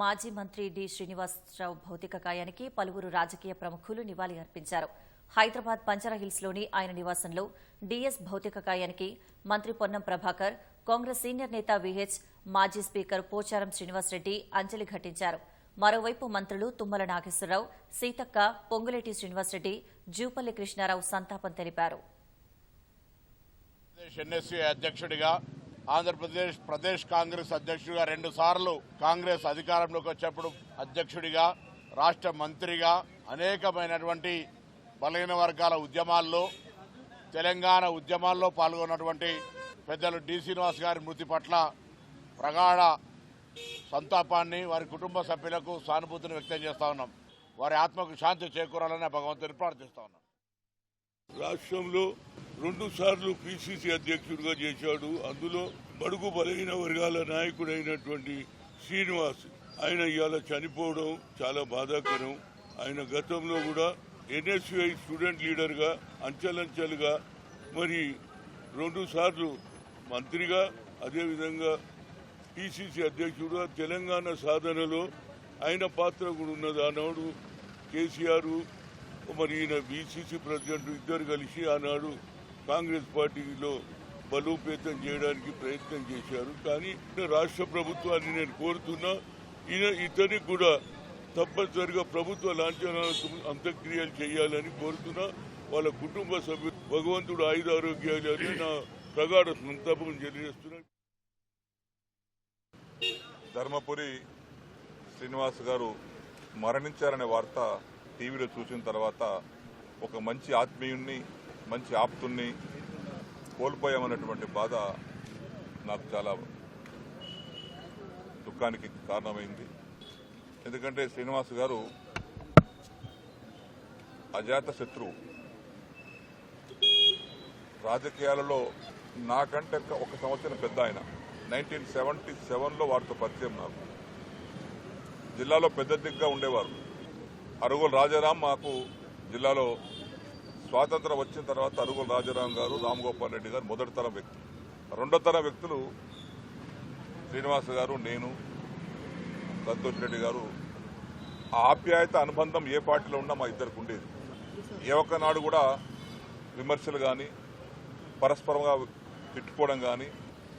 మాజీ మంత్రి డి శ్రీనివాసరావు భౌతిక కాయానికి పలువురు రాజకీయ ప్రముఖులు నివాళి అర్పించారు. హైదరాబాద్ పంచరహిల్స్లోని ఆయన నివాసంలో డీఎస్ భౌతిక కాయానికి మంత్రి పొన్నం ప్రభాకర్ కాంగ్రెస్ సీనియర్ నేత విహెచ్ మాజీ స్పీకర్ పోచారం శ్రీనివాసరెడ్డి అంజలి ఘటించారు. మరోవైపు మంత్రులు తుమ్మల నాగేశ్వరరావు సీతక్క పొంగులేటి శ్రీనివాసరెడ్డి జూపల్లి కృష్ణారావు సంతాపం తెలిపారు. అధ్యక్షుడిగా ఆంధ్రప్రదేశ్ ప్రదేశ్ కాంగ్రెస్ అధ్యక్షుడిగా రెండు సార్లు కాంగ్రెస్ అధికారంలోకి వచ్చేప్పుడు అధ్యక్షుడిగా రాష్ట్ర మంత్రిగా అనేకమైనటువంటి బలహీన వర్గాల ఉద్యమాల్లో తెలంగాణ ఉద్యమాల్లో పాల్గొన్నటువంటి పెద్దలు డి శ్రీనివాస్ గారి మృతి పట్ల ప్రగాఢ సంతాపాన్ని వారి కుటుంబ సభ్యులకు సానుభూతిని వ్యక్తం చేస్తా ఉన్నాం. వారి ఆత్మకు శాంతి చేకూరాలని భగవంతుని ప్రార్థిస్తా ఉన్నాం. రాష్ట్రంలో రెండు సార్లు పిసిసి అధ్యక్షుడిగా చేశాడు. అందులో బడుగు బలహీన వర్గాల నాయకుడైనటువంటి శ్రీనివాస్ ఆయన ఇవాళ చనిపోవడం చాలా బాధాకరం. ఆయన గతంలో కూడా ఎన్ఎస్యుఐ స్టూడెంట్ లీడర్గా అంచెలంచెలుగా మరి రెండు సార్లు మంత్రిగా అదేవిధంగా పిసిసి అధ్యక్షుడుగా తెలంగాణ సాధనలో ఆయన పాత్ర కూడా ఉన్నది. ఆనాడు కేసీఆర్ మరి ఈయన బీసీసీ ప్రెసిడెంట్ ఇద్దరు కలిసి ఆనాడు కాంగ్రెస్ పార్టీలో బలోపేతం చేయడానికి ప్రయత్నం చేశారు. కానీ రాష్ట్ర ప్రభుత్వాన్ని నేను కోరుతున్నా ఈయన ఇతనికి కూడా తప్పనిసరిగా ప్రభుత్వ లాంఛనాలకు అంత్యక్రియలు చేయాలని కోరుతున్నా. వాళ్ళ కుటుంబ సభ్యులు భగవంతుడు ఆయుధ ఆరోగ్యాలు అని నా ప్రగాఢ సంతాపం తెలియజేస్తున్నా ధర్మపురి శ్రీనివాస్ గారు మరణించారనే వార్త టీవీలో చూసిన తర్వాత ఒక మంచి ఆత్మీయుణ్ణి మంచి ఆప్తుల్ని కోల్పోయామన్నటువంటి బాధ నాకు చాలా దుఃఖానికి కారణమైంది. ఎందుకంటే శ్రీనివాస్ గారు అజాత శత్రువు. రాజకీయాలలో నాకంటే ఒక సంవత్సరం పెద్ద ఆయన. నైన్టీన్ సెవెంటీ సెవెన్లో వారితో పరిచయం నాకు. జిల్లాలో పెద్ద దిగ్గా ఉండేవారు. అరుగుల రాజారాం మాకు జిల్లాలో స్వాతంత్రం వచ్చిన తర్వాత అరుగుల రాజారాం గారు రామగోపాల్ రెడ్డి గారు మొదటి తరం వ్యక్తి రెండో తరం వ్యక్తులు శ్రీనివాస గారు నేను సంతోష్ రెడ్డి గారు. ఆ ఆప్యాయత అనుబంధం ఏ పార్టీలో ఉన్నా మా ఇద్దరికి ఉండేది. ఏ ఒక్కనాడు కూడా విమర్శలు కానీ పరస్పరంగా తిట్టుకోవడం కానీ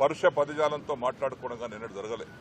పరుష పదజాలంతో మాట్లాడుకోవడం కానీ ఎన్నడూ జరగలేదు